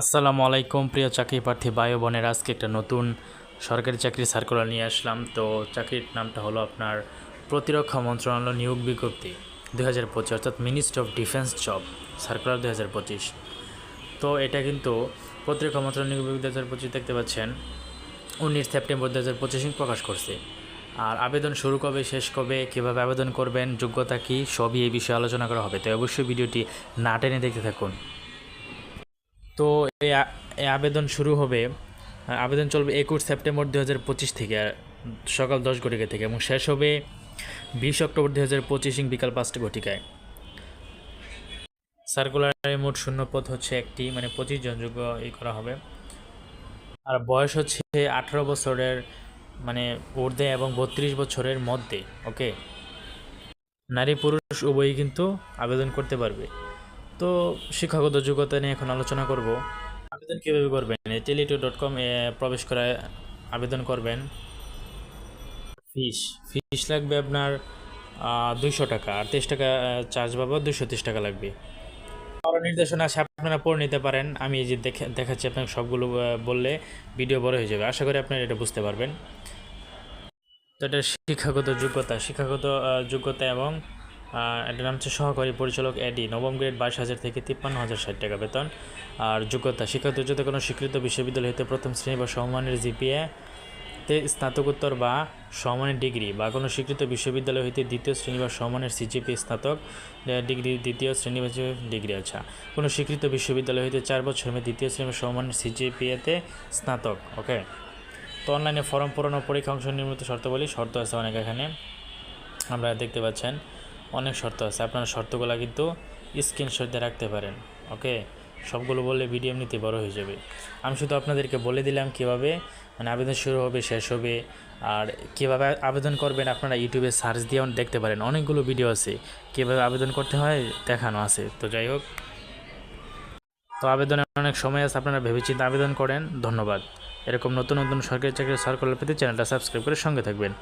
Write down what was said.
আসসালামু আলাইকুম, প্রিয় চাকরি প্রার্থী ও বোনের। আজকে একটা নতুন সরকারি চাকরি সার্কুলার নিয়ে আসলাম। তো চাকরির নামটা হলো আপনার প্রতিরক্ষা মন্ত্রণালয় নিয়োগ বিজ্ঞপ্তি দু হাজার পঁচিশ, অর্থাৎ ministry of defence job circular দু হাজার পঁচিশ। তো এটা কিন্তু প্রতিরক্ষা মন্ত্রণালয় নিয়োগ বিজ্ঞপ্তি দু হাজার পঁচিশ দেখতে পাচ্ছেন। উনিশ সেপ্টেম্বর দু হাজার পঁচিশ প্রকাশ করছে। আর আবেদন শুরু কবে, শেষ কবে, কীভাবে আবেদন করবেন, যোগ্যতা কী, সবই এই বিষয়ে আলোচনা করা হবে। তো অবশ্যই ভিডিওটি না টেনে দেখতে থাকুন। তো এই আবেদন শুরু হবে আবেদন চলবে একুশ সেপ্টেম্বর দু হাজার পঁচিশ থেকে সকাল দশ ঘটিকা থেকে, এবং শেষ হবে বিশ অক্টোবর দু হাজার পঁচিশ বিকাল পাঁচটা ঘটিকায়। সার্কুলারে মোট শূন্য পদ হচ্ছে একটি মানে পঁচিশ জন যোগ্য ই করা হবে। আর বয়স হচ্ছে আঠারো বছরের মানে ঊর্ধ্বে এবং বত্রিশ বছরের মধ্যে, ওকে? নারী পুরুষ উভয়ই কিন্তু আবেদন করতে পারবে। তো শিক্ষাগত যোগ্যতা নিয়ে এখন আলোচনা করব। আবেদন কীভাবে করবেন? টেলিটু ডট কম প্রবেশ করে আবেদন করবেন। ফিস ফিস লাগবে আপনার দুইশো টাকা। আর তেইশ টাকা চার্জ বাবদ দুশো তিরিশ টাকা লাগবে। আরও নির্দেশনা আছে, আপনারা পড়ে নিতে পারেন। আমি এই যে দেখে, দেখাচ্ছি আপনাকে সবগুলো বললে ভিডিও বড় হয়ে যাবে। আশা করি আপনারা এটা বুঝতে পারবেন। তো এটা শিক্ষাগত যোগ্যতা শিক্ষাগত যোগ্যতা এবং এটার নাম হচ্ছে সহকারী পরিচালক এডি। নবম গ্রেড বাইশ হাজার থেকে তিপ্পান্ন হাজার ষাট টাকা বেতন। আর যোগ্যতা, শিক্ষাগত যোগ্যতা কোনো স্বীকৃত বিশ্ববিদ্যালয় হতে প্রথম শ্রেণি বা সমমানের জিপিএ তে স্নাতকোত্তর বা সমমানের ডিগ্রি বা কোনো স্বীকৃত বিশ্ববিদ্যালয় হইতে দ্বিতীয় শ্রেণি বা সমমানের সিজিপি স্নাতক ডিগ্রি, দ্বিতীয় শ্রেণি বা ডিগ্রি আচ্ছা। কোনো স্বীকৃত বিশ্ববিদ্যালয় হইতে চার বছর মেয়াদী দ্বিতীয় শ্রেণি বা সমমানের সিজিপিএতে স্নাতক, ওকে? তো অনলাইনে ফর্ম পূরণ ও পরীক্ষা অংশ নির্মিত শর্তাবলী, শর্ত আছে অনেক এখানে। আমরা দেখতে পাচ্ছেন। অনেক শর্ত আছে। আপনার শর্তগুলো কিন্তু স্ক্রিনশট দিয়ে রাখতে পারেন, ওকে? সবগুলো বললে ভিডিও এমনিতে বড় হয়ে যাবে। আমি শুধু আপনাদেরকে বলে দিলাম কীভাবে মানে আবেদন শুরু হবে, শেষ হবে, আর কীভাবে আবেদন করবেন আপনারা ইউটিউবে সার্চ দিয়েও দেখতে পারেন। অনেকগুলো ভিডিও আছে। কীভাবে আবেদন করতে হয় দেখানো আছে। তো যাই হোক। তো আবেদনের অনেক সময় আছে, আপনারা ভেবেচিন্তে আবেদন করেন। ধন্যবাদ। এরকম নতুন নতুন সরকারি চাকরির সার্কুলার পেতে চ্যানেলটা সাবস্ক্রাইব করে সঙ্গে থাকবেন।